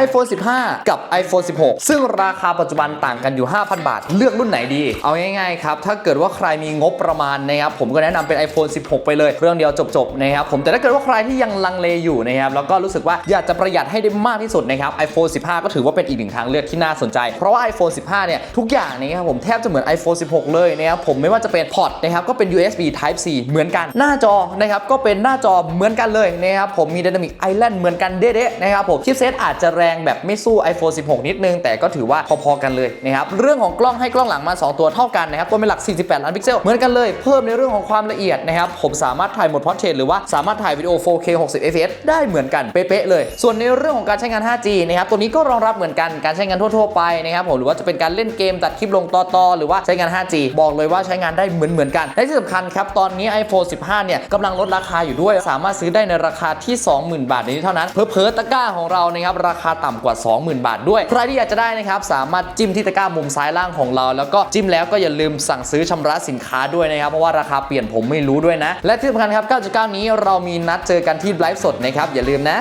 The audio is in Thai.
iPhone 15 กับ iPhone 16 ซึ่งราคาปัจจุบันต่างกันอยู่ 5,000 บาท เลือกรุ่นไหนดี เอาง่ายๆครับ ถ้าเกิดว่าใครมีงบประมาณนะครับผมก็แนะนำเป็น iPhone 16 ไปเลยเรื่องเดียวจบๆนะครับผมแต่ถ้าเกิดว่าใครที่ยังลังเลอยู่นะครับแล้วก็รู้สึกว่าอยากจะประหยัดให้ได้มากที่สุดนะครับ iPhone 15 ก็ถือว่าเป็นอีกหนึ่งทางเลือกที่น่าสนใจ เพราะว่า iPhone 15 เนี่ยทุกอย่างนะครับผมแทบจะเหมือน iPhone 16 เลยนะครับผมไม่ว่าจะเป็นพอร์ตนะครับก็เป็น USB Type C เหมือนกันหน้าจอนะครับก็เป็นหน้าจอเหมือนกันเลยนะครับผมมี Dynamic Island เหมือนกันเด๊ะๆนะครับผมชิปเซตอาจจะแรงแบบไม่สู้ iPhone 16 นิดนึง แต่ก็ถือว่าพอๆกันเลยนะครับเรื่องของกล้องให้กล้องหลังมา 2 ตัวเท่ากันนะครับตัวเป็นหลัก 48 ล้านพิกเซลเหมือนกันเลยเพิ่มในเรื่องของความละเอียดนะครับผมสามารถถ่ายโหมดพอร์เทรตหรือว่าสามารถถ่ายวิดีโอ 4K 60 fps ได้เหมือนกันเป๊ะๆเลย ส่วนในเรื่องของการใช้งาน 5G นะครับตัวนี้ก็รองรับเหมือนกันการใช้งานทั่วๆไปนะครับผมหรือว่าจะเป็นการเล่นเกมตัดคลิปลงต่อๆหรือว่าใช้งาน 5G บอกเลยว่าใช้งานได้เหมือนๆกันและที่สำคัญครับตอนนี้ iPhone 15 เนี่ยกำลังลดราคาอยู่ด้วย สามารถซื้อได้ในราคาที่ 20,000 บาทนี้เท่านั้นเพอๆตะกร้าของเรานะครับราคาต่ำกว่า 20,000 บาทด้วย ใครที่อยากจะได้นะครับ สามารถจิ้มที่ตะกร้ามุมซ้ายล่างของเรา แล้วก็จิ้มแล้วก็อย่าลืมสั่งซื้อชำระสินค้าด้วยนะครับ เพราะว่าราคาเปลี่ยนผมไม่รู้ด้วยนะ และที่สำคัญครับ 9.9 นี้เรามีนัดเจอกันที่ไลฟ์สดนะครับอย่าลืมนะ